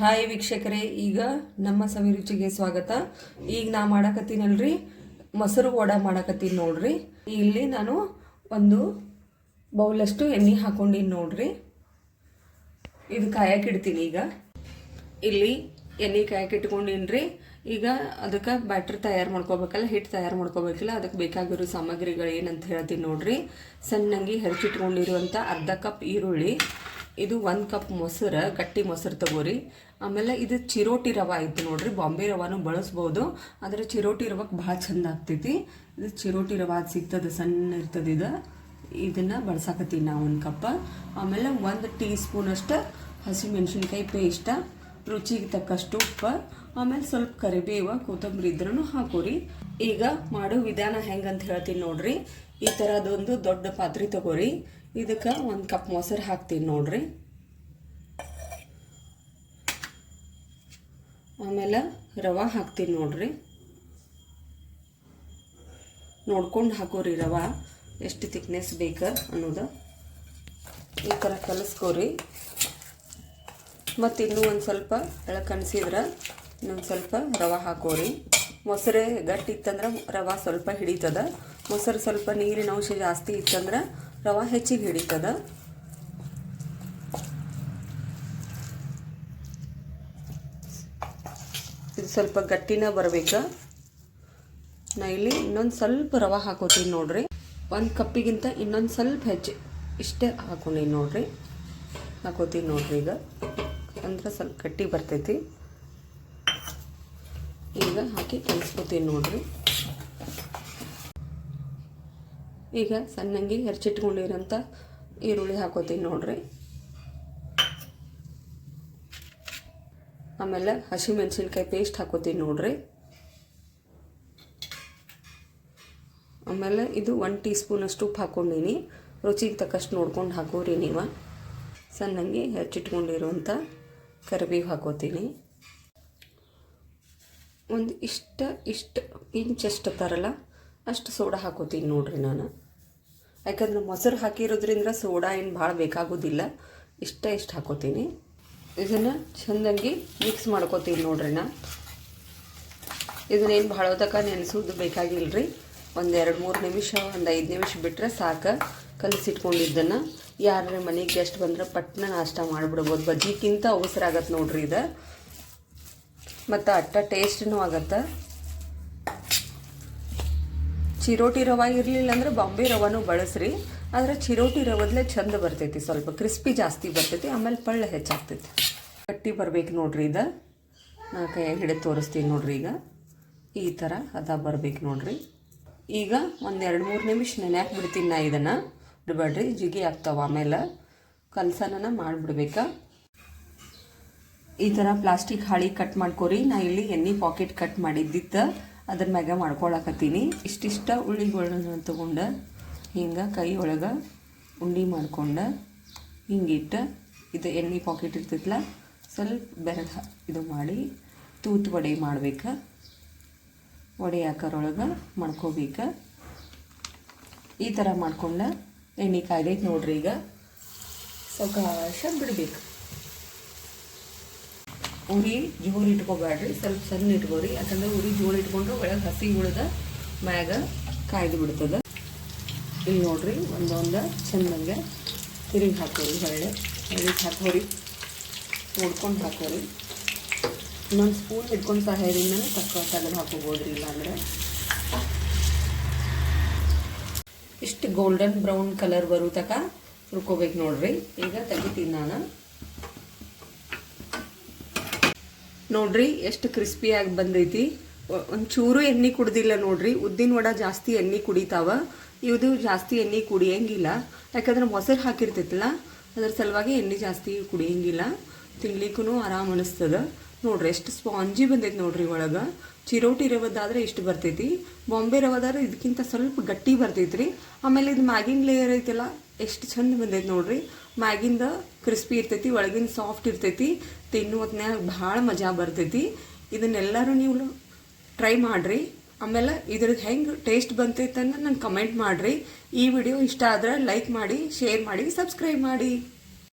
Hi ವೀಕ್ಷಕರೇ, ಈಗ ನಮ್ಮ ಸವಿರುಚಿಗೆ ಸ್ವಾಗತ. ಈಗ ನಾ ಮಾಡಕತ್ತೀನಲ್ರಿ? ಮೊಸರು ವಡ ಮಾಡಕತ್ತೀನಿ ನೋಡ್ರಿ. ಇಲ್ಲಿ ನಾನು ಒಂದು ಬೌಲಷ್ಟು ಎಣ್ಣೆ ಹಾಕೊಂಡಿನಿ ನೋಡ್ರಿ. ಇದು ಕಾಯಕ್ಕೆ ಇಡ್ತೀನಿ ಈಗ. ಇಲ್ಲಿ ಎಣ್ಣೆ ಕಾಯಕ್ಕೆ ಇಟ್ಕೊಂಡಿನ್ರಿ. ಈಗ ಅದಕ್ಕೆ ಬ್ಯಾಟ್ರ್ ತಯಾರು ಮಾಡ್ಕೋಬೇಕಲ್ಲ ಹಿಟ್ಟು ತಯಾರು ಮಾಡ್ಕೋಬೇಕಲ್ಲ, ಅದಕ್ಕೆ ಬೇಕಾಗಿರೋ ಸಾಮಗ್ರಿಗಳು ಏನಂತ ಹೇಳ್ತೀನಿ ನೋಡ್ರಿ. ಸಣ್ಣಂಗಿ ಹೆರಚಿಟ್ಕೊಂಡಿರುವಂಥ ಅರ್ಧ ಕಪ್ ಈರುಳ್ಳಿ. ಇದು ಒಂದು ಕಪ್ ಮೊಸರು, ಗಟ್ಟಿ ಮೊಸರು ತಗೋರಿ. ಆಮೇಲೆ ಇದು ಚಿರೋಟಿ ರವೆ ಐತಿ ನೋಡ್ರಿ, ಬಾಂಬೆ ರವಾನು ಬಳಸ್ಬೋದು. ಆದರೆ ಚಿರೋಟಿ ರವಕ್ಕೆ ಭಾಳ ಚಂದ ಆಗ್ತೈತಿ. ಇದು ಚಿರೋಟಿ ರವೆ ಸಿಗ್ತದೆ, ಸಣ್ಣ ಇರ್ತದೆ ಇದು. ಇದನ್ನು ಬಳಸಾಕತ್ತೀನಿ ನಾವು ಒಂದು ಕಪ್ಪ ಆಮೇಲೆ ಒಂದು ಟೀ ಸ್ಪೂನಷ್ಟು ಹಸಿಮೆಣ್ಸಿನ್ಕಾಯಿ ಪೇಸ್ಟ, ರುಚಿಗೆ ತಕ್ಕಷ್ಟು ಉಪ್ಪು, ಆಮೇಲೆ ಸ್ವಲ್ಪ ಕರಿಬೇವ, ಕೊತ್ತಂಬರಿ ಇದ್ರೂ ಹಾಕೋರಿ. ಈಗ ಮಾಡೋ ವಿಧಾನ ಹೆಂಗಂತ ಹೇಳ್ತೀನಿ ನೋಡ್ರಿ. ಈ ಥರದೊಂದು ದೊಡ್ಡ ಪಾತ್ರೆ ತಗೋರಿ. ಇದಕ್ಕೆ ಒಂದು ಕಪ್ ಮೊಸರು ಹಾಕ್ತೀನಿ ನೋಡ್ರಿ. ಆಮೇಲೆ ರವೆ ಹಾಕ್ತೀನಿ ನೋಡ್ರಿ. ನೋಡ್ಕೊಂಡು ಹಾಕೋರಿ ರವೆ, ಎಷ್ಟು ತಿಕ್ನೆಸ್ ಬೇಕು ಅನ್ನೋದು. ಈ ಥರ ಕಲಿಸ್ಕೋರಿ. ಮತ್ತು ಇನ್ನೂ ಒಂದು ಸ್ವಲ್ಪ ಎಳಕ್ ಕಣಿಸಿದ್ರೆ ಇನ್ನೊಂದು ಸ್ವಲ್ಪ ರವೆ ಹಾಕೋರಿ. ಮೊಸರೆ ಗಟ್ಟಿ ಇತ್ತಂದ್ರೆ ರವೆ ಸ್ವಲ್ಪ ಹಿಡಿತದ. ಮೊಸರು ಸ್ವಲ್ಪ ನೀರಿನ ಅಂಶ ಜಾಸ್ತಿ ಇತ್ತಂದ್ರೆ ರವೆ ಹೆಚ್ಚಿಗೆ ಹಿಡಿತದ. ಇದು ಸ್ವಲ್ಪ ಗಟ್ಟಿನ ಬರಬೇಕು. ನಾ ಇಲ್ಲಿ ಇನ್ನೊಂದು ಸ್ವಲ್ಪ ರವೆ ಹಾಕೋತೀನಿ ನೋಡ್ರಿ. ಒಂದು ಕಪ್ಪಿಗಿಂತ ಇನ್ನೊಂದು ಸ್ವಲ್ಪ ಹೆಚ್ಚು. ಇಷ್ಟೇ ಹಾಕೊಂಡೀನಿ ನೋಡ್ರಿ. ಹಾಕೋತೀನಿ ನೋಡ್ರಿ ಈಗ. ಅಂದ್ರೆ ಸ್ವಲ್ಪ ಗಟ್ಟಿ ಬರ್ತೈತಿ. ಈಗ ಹಾಕಿ ಕಲಿಸ್ಕೊತೀನಿ ನೋಡ್ರಿ. ಈಗ ಸಣ್ಣಂಗಿ ಹೆರ್ಚಿಟ್ಕೊಂಡಿರೋಂಥ ಈರುಳ್ಳಿ ಹಾಕೋತೀನಿ ನೋಡ್ರಿ. ಆಮೇಲೆ ಹಸಿಮೆಣಸಿನ್ಕಾಯಿ ಪೇಸ್ಟ್ ಹಾಕೋತೀನಿ ನೋಡ್ರಿ. ಆಮೇಲೆ ಇದು ಒನ್ ಟೀ ಸ್ಪೂನಷ್ಟು ಉಪ್ಪು ಹಾಕ್ಕೊಂಡೀನಿ ರುಚಿಗೆ ತಕ್ಕಷ್ಟು ನೋಡ್ಕೊಂಡು ಹಾಕೋರಿ ನೀವು. ಸಣ್ಣಂಗೆ ಹೆಚ್ಚಿಟ್ಕೊಂಡಿರುವಂಥ ಕರಿಬೇವು ಹಾಕೋತೀನಿ. ಒಂದು ಇಷ್ಟ ಇಷ್ಟು ಪಿಂಚ್ ಎಷ್ಟು ತರಲ್ಲ, ಅಷ್ಟು ಸೋಡಾ ಹಾಕೋತೀನಿ ನೋಡ್ರಿ ನಾನು. ಯಾಕಂದ್ರೆ ಮೊಸರು ಹಾಕಿರೋದ್ರಿಂದ ಸೋಡಾ ಏನು ಭಾಳ ಬೇಕಾಗೋದಿಲ್ಲ. ಇಷ್ಟ ಇಷ್ಟು ಹಾಕೋತೀನಿ. ಇದನ್ನು ಚೆಂದಂಗಿ ಮಿಕ್ಸ್ ಮಾಡ್ಕೋತೀನಿ ನೋಡ್ರಿ ನಾ. ಇದನ್ನೇನು ಭಾಳ ಹೊತ್ತಕ ನೆನೆಸೋದು ಬೇಕಾಗಿಲ್ಲ ರೀ ಒಂದು ಎರಡು ಮೂರು ನಿಮಿಷ, ಒಂದು ಐದು ನಿಮಿಷ ಬಿಟ್ಟರೆ ಸಾಕು. ಕಲಸಿಟ್ಕೊಂಡಿದ್ದನ್ನು. ಯಾರ ಮನೆಗೆ ಗೆಸ್ಟ್ ಬಂದ್ರೆ ಪಟ್ನ ನಾಷ್ಟ ಮಾಡಿಬಿಡ್ಬೋದು. ಬಜ್ಜಿಗಿಂತ ಅವಸರ ಆಗತ್ತೆ ನೋಡ್ರಿ ಇದು. ಮತ್ತು ಅಟ್ಟ ಟೇಸ್ಟ್ನೂ ಆಗತ್ತೆ. ಚಿರೋಟಿ ರವೆ ಇರಲಿಲ್ಲ ಅಂದ್ರೆ ಬಾಂಬೆ ರವಾನು ಬಳಸ್ರಿ. ಆದರೆ ಚಿರೋಟಿ ರವದಲ್ಲೇ ಚಂದ ಬರ್ತೈತಿ, ಸ್ವಲ್ಪ ಕ್ರಿಸ್ಪಿ ಜಾಸ್ತಿ ಬರ್ತೈತಿ, ಆಮೇಲೆ ಪಳ್ಳ ಹೆಚ್ಚಾಗ್ತೈತಿ. ಗಟ್ಟಿ ಬರ್ಬೇಕು ನೋಡ್ರಿ ಇದು. ನಾ ಕೈಯಾಗ ಹಿಡಿದು ತೋರಿಸ್ತೀನಿ ನೋಡ್ರಿ ಈಗ. ಈ ಥರ ಅದ ಬರ್ಬೇಕು ನೋಡ್ರಿ. ಈಗ ಒಂದು ಎರಡು ಮೂರು ನಿಮಿಷ ನೆನೆಯಾಕೆ ಬಿಡ್ತೀನಿ ನಾ ಇದನ್ನು. ಬಿಡಬೇಡ್ರಿ, ಜಿಗಿ ಆಗ್ತಾವ ಆಮೇಲೆ. ಕಲ್ಸನ ಮಾಡಿಬಿಡ್ಬೇಕಾ. ಈ ಥರ ಪ್ಲಾಸ್ಟಿಕ್ ಹಾಳಿ ಕಟ್ ಮಾಡ್ಕೊರಿ. ನಾ ಇಲ್ಲಿ ಎಣ್ಣೆ ಪಾಕೆಟ್ ಕಟ್ ಮಾಡಿದ್ದಿತ್ತು ಅದ್ರ ಮ್ಯಾಗ ಮಾಡ್ಕೊಳಕತ್ತೀನಿ. ಇಷ್ಟಿಷ್ಟ ಉಳ್ಳಿಗಳನ್ನ ತಗೊಂಡು ಹಿಂಗೆ ಕೈ ಒಳಗೆ ಉಂಡೆ ಮಾಡ್ಕೊಂಡು ಹಿಂಗಿಟ್ಟು ಇದು ಎಣ್ಣೆ ಪಾಕೆಟ್ ಇರ್ತೈತಲ್ಲ ಸ್ವಲ್ಪ ಬೆರಗ ಇದು ಮಾಡಿ ತೂತು ವಡೆ ಮಾಡ್ಬೇಕು. ವಡೆ ಆಕಾರೊಳಗೆ ಮಾಡ್ಕೋಬೇಕು. ಈ ಥರ ಮಾಡ್ಕೊಂಡು ಎಣ್ಣೆ ಕಾಯ್ದೈತೆ ನೋಡ್ರಿ ಈಗ. ಸಾವಕಾಶ ಬಿಡಬೇಕು. ಉರಿ ಜೋರು ಇಟ್ಕೋಬೇಡ್ರಿ ಸ್ವಲ್ಪ ಸಣ್ಣ ಇಟ್ಕೋರಿ. ಯಾಕಂದ್ರೆ ಉರಿ ಜೋರು ಇಟ್ಕೊಂಡ್ರೆ ಒಳಗೆ ಹಸಿ ಉಳಿದ ಮ್ಯಾಗ ಕಾಯ್ದು ಬಿಡ್ತದೆ. ಇಲ್ಲಿ ನೋಡ್ರಿ, ಒಂದೊಂದು ಚೆಂದಂಗೆ ತಿರುಗಿ ಹಾಕೋರಿ ಹೊಳ್ಳೆ. ಹೊಳ್ಳಿ ಹಾಕೋರಿ. ನೋಡ್ಕೊಂಡು ಹಾಕೋರಿ. ಇನ್ನೊಂದು ಸ್ಪೂನ್ ಇಟ್ಕೊಂಡು ಸಹಾಯದಿಂದನೇ ತಕ್ಕ ತೆಗೆದು ಹಾಕೋಬೋದ್ರಿ, ಇಲ್ಲಾಂದ್ರೆ. ಇಷ್ಟು ಗೋಲ್ಡನ್ ಬ್ರೌನ್ ಕಲರ್ ಬರೋ ತಕ ಹುರ್ಕೋಬೇಕು ನೋಡ್ರಿ. ಈಗ ತೆಗಿತೀನಿ ನಾನು. ನೋಡ್ರಿ, ಎಷ್ಟು ಕ್ರಿಸ್ಪಿಯಾಗಿ ಬಂದೈತಿ. ಒಂಚೂರು ಎಣ್ಣೆ ಕುಡ್ದಿಲ್ಲ ನೋಡ್ರಿ, ಉದ್ದಿನ ವಡ ಜಾಸ್ತಿ ಎಣ್ಣೆ ಕುಡಿತಾವ. ಇದು ಜಾಸ್ತಿ ಎಣ್ಣೆ ಕುಡಿಯಂಗಿಲ್ಲ. ಯಾಕಂದ್ರೆ ಮೊಸರು ಹಾಕಿರ್ತೈತಲ್ಲ, ಅದ್ರ ಸಲುವಾಗಿ ಎಣ್ಣೆ ಜಾಸ್ತಿ ಕುಡಿಯಂಗಿಲ್ಲ. ತಿನ್ಲಿಕ್ಕೂ ಆರಾಮ್ ಅನಿಸ್ತದ. ನೋಡ್ರಿ, ಎಷ್ಟು ಸ್ಪಾಂಜಿ ಬಂದೈತಿ ನೋಡ್ರಿ ಒಳಗೆ. ಚಿರೋಟಿ ರವದಾದ್ರೆ ಇಷ್ಟು ಬರ್ತೈತಿ. ಬಾಂಬೆ ರವದಾದ್ರೆ ಇದಕ್ಕಿಂತ ಸ್ವಲ್ಪ ಗಟ್ಟಿ ಬರ್ತೈತ್ರಿ. ಆಮೇಲೆ ಇದು ಮ್ಯಾಗಿನ ಲೇಯರ್ ಐತಲ್ಲ, ಎಷ್ಟು ಚಂದ ಬಂದೈತಿ ನೋಡ್ರಿ. ಮ್ಯಾಗಿಂದ ಕ್ರಿಸ್ಪಿ ಇರ್ತೈತಿ, ಒಳಗಿನ ಸಾಫ್ಟ್ ಇರ್ತೈತಿ ತಿನ್ನು ಹೊತ್ನ್ಯಾಗ ಭಾಳ ಮಜಾ ಬರ್ತೈತಿ. ಇದನ್ನೆಲ್ಲರೂ ನೀವು ಟ್ರೈ ಮಾಡಿರಿ. ಆಮೇಲೆ ಇದ್ರದ್ದು ಹೆಂಗೆ ಟೇಸ್ಟ್ ಬಂತೈತೆ ಅಂತ ನಂಗೆ ಕಮೆಂಟ್ ಮಾಡಿರಿ. ಈ ವಿಡಿಯೋ ಇಷ್ಟ ಆದ್ರೆ ಲೈಕ್ ಮಾಡಿ ಶೇರ್ ಮಾಡಿ ಸಬ್ಸ್ಕ್ರೈಬ್ ಮಾಡಿ.